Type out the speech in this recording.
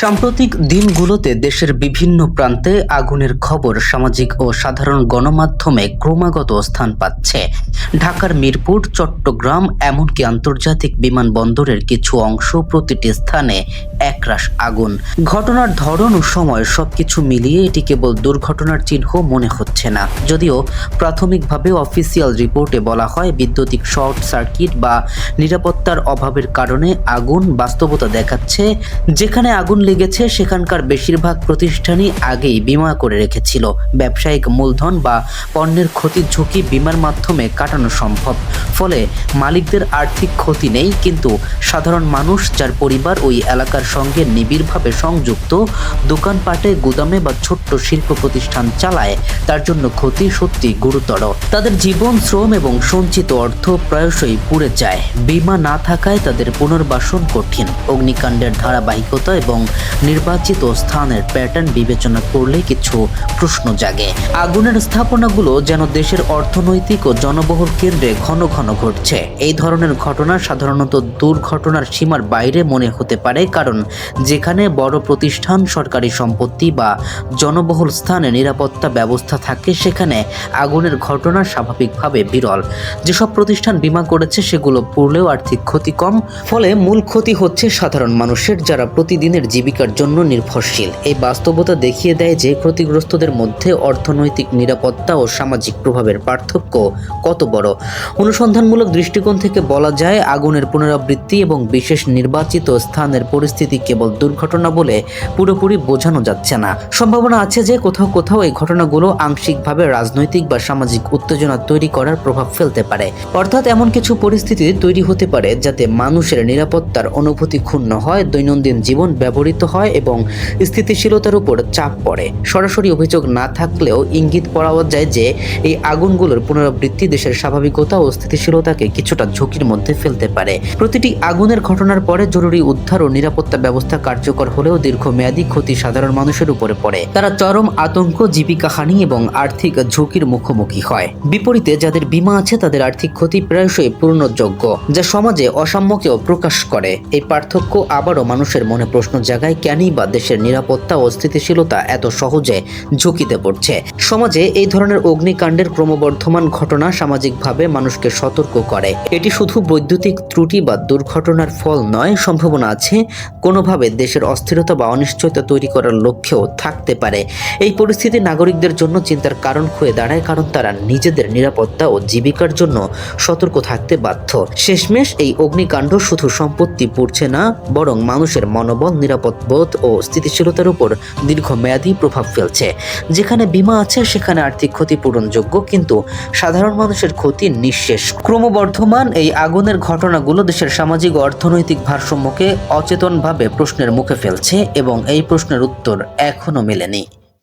সাম্প্রতিক দিনগুলোতে দেশের বিভিন্ন প্রান্তে আগুনের খবর সামাজিক ও সাধারণ গণমাধ্যমে ক্রমাগত স্থান পাচ্ছে। ঢাকার মিরপুর, চট্টগ্রাম, এমনকি আন্তর্জাতিক বিমানবন্দরের কিছু অংশ প্রতিটি স্থানে একরাশ আগুন। ঘটনার ধরন ও সময় সবকিছু মিলিয়ে এটি কেবল দুর্ঘটনার চিহ্ন মনে হচ্ছে না। যদিও প্রাথমিকভাবে অফিসিয়াল রিপোর্টে বলা হয়, বিদ্যুতিক শর্ট সার্কিট বা নিরাপত্তার অভাবের কারণে আগুন বাস্তবতা দেখাচ্ছে। যেখানে আগুন লেগেছে, সেখানকার বেশিরভাগ প্রতিষ্ঠানই আগেই বিমা করে রেখেছিল। ব্যবসায়িক মূলধন বা পণ্যের ক্ষতির ঝুঁকি বিমার মাধ্যমে কাটানো সম্ভব। ফলে মালিকদের আর্থিক ক্ষতি নেই, কিন্তু সাধারণ মানুষ, যার পরিবার ওই এলাকার সঙ্গে নিবিড়ভাবে সংযুক্ত দোকানপাটে গুদামে বা ছোট্ট শিল্প প্রতিষ্ঠান চালায়। তার জন্য ক্ষতি সত্যি গুরুতর। তাদের জীবন, শ্রম এবং সঞ্চিত অর্থ প্রায়শই পুড়ে যায়। বিমা না থাকায় তাদের পুনর্বাসন কঠিন। অগ্নিকাণ্ডের ধারাবাহিকতা এবং নির্বাচিত স্থানের প্যাটার্ন বিবেচনা করলে কিছু প্রশ্ন জাগে। আগুনের স্থাপনাগুলো যেন দেশের অর্থনৈতিক ও জনবহুল কেন্দ্রে ঘন ঘন ঘটছে। এই ধরনের ঘটনা সাধারণত দুর্ঘটনার সীমার বাইরে মনে হতে পারে, কারণ যেখানে বড় প্রতিষ্ঠান, সরকারি সম্পত্তি বা জনবহুল স্থানে নিরাপত্তা ব্যবস্থা থাকে, সেখানে আগুনের ঘটনা স্বাভাবিকভাবে বিরল। যেসব প্রতিষ্ঠান বিমা করেছে, সেগুলো পড়লেও আর্থিক ক্ষতি কম, ফলে মূল ক্ষতি হচ্ছে সাধারণ মানুষের যারা প্রতিদিনের জীবিকার জন্য নির্ভরশীল। এই বাস্তবতা দেখিয়ে দেয় যে ক্ষতিগ্রস্তদের মধ্যে অর্থনৈতিক নিরাপত্তা ও সামাজিক প্রভাবের পার্থক্য কত বড়। অনুসন্ধানমূলক দৃষ্টিকোণ থেকে বলা যায়, আগুনের পুনরাবৃত্তি এবং বিশেষ নির্বাচিত স্থানের পরিস্থিতি কেবল দুর্ঘটনা বলে পুরোপুরি বোঝানো যাচ্ছে না। সম্ভাবনা আছে যে কোথাও কোথাও এই ঘটনাগুলো আংশিকভাবে রাজনৈতিক বা সামাজিক উত্তেজনা তৈরি করার প্রভাব ফেলতে পারে। অর্থাৎ এমন কিছু পরিস্থিতি তৈরি হতে পারে যাতে মানুষের নিরাপত্তার অনুভূতি ক্ষুণ্ণ হয়, দৈনন্দিন জীবন ব্যবহৃত হয় এবং স্থিতিশীলতার উপর চাপ পড়ে। সরাসরি অভিযোগ না থাকলেও ইঙ্গিত পাওয়া যায় যে এই আগুনগুলোর পুনরাবৃত্তি দেশের স্বাভাবিকতা ও স্থিতিশীলতাকে কিছুটা ঝুঁকির মধ্যে ফেলতে পারে। প্রতিটি আগুনের ঘটনার পরে জরুরি উদ্ধার ও নিরাপত্তা ব্যবস্থা কার্যকর হলেও দীর্ঘমেয়াদী ক্ষতি সাধারণ মানুষের উপরে পড়ে। তারা চরম আতঙ্ক জীবিকাহানি এবং আর্থিক ঝুঁকির মুখোমুখি হয়। বিপরীতে যাদের বীমা আছে, তাদের আর্থিক ক্ষতি প্রায়শই পূর্ণযোগ্য, যা সমাজে অসাম্যকেও প্রকাশ করে। এই পার্থক্য আবারও মানুষের মনে প্রশ্ন জাগায়, কেনই বা দেশের নিরাপত্তা ও স্থিতিশীলতা এত সহজে ঝুঁকিতে পড়ছে? সমাজে এই ধরনের অগ্নিকাণ্ডের ক্রমবর্ধমান ঘটনা সামাজিকভাবে মানুষকে সতর্ক করে। এটি শুধু বৈদ্যুতিক ত্রুটি বা দুর্ঘটনার ফল নয়, সম্ভাবনা আছে। কোনোভাবে দেশের অস্থিরতা বা অনিশ্চয়তা তৈরি করার লক্ষ্যেও থাকতে পারে। এই পরিস্থিতি নাগরিকদের জন্য চিন্তার কারণ হয়ে দাঁড়ায়, কারণ তারা নিজেদের নিরাপত্তা ও জীবিকার জন্য সতর্ক থাকতে বাধ্য। শেষমেশ এই অগ্নিকাণ্ড শুধু সম্পত্তি পড়ছে না, বরং মানুষের মনোবল নিরাপদ বোধ ও স্থিতিশীলতার উপর দীর্ঘমেয়াদী প্রভাব ফেলছে। যেখানে বীমা আছে, সেখানে আর্থিক ক্ষতিপূরণযোগ্য, কিন্তু সাধারণ মানুষের ক্ষতি নিঃশেষ। ক্রমবর্ধমান এই আগুনের ঘটনাগুলো দেশের সামাজিক, অর্থনৈতিক ভারসাম্যকে অচেতনভাবে প্রশ্নের মুখে ফেলছে এবং এই প্রশ্নের উত্তর এখনও মেলেনি।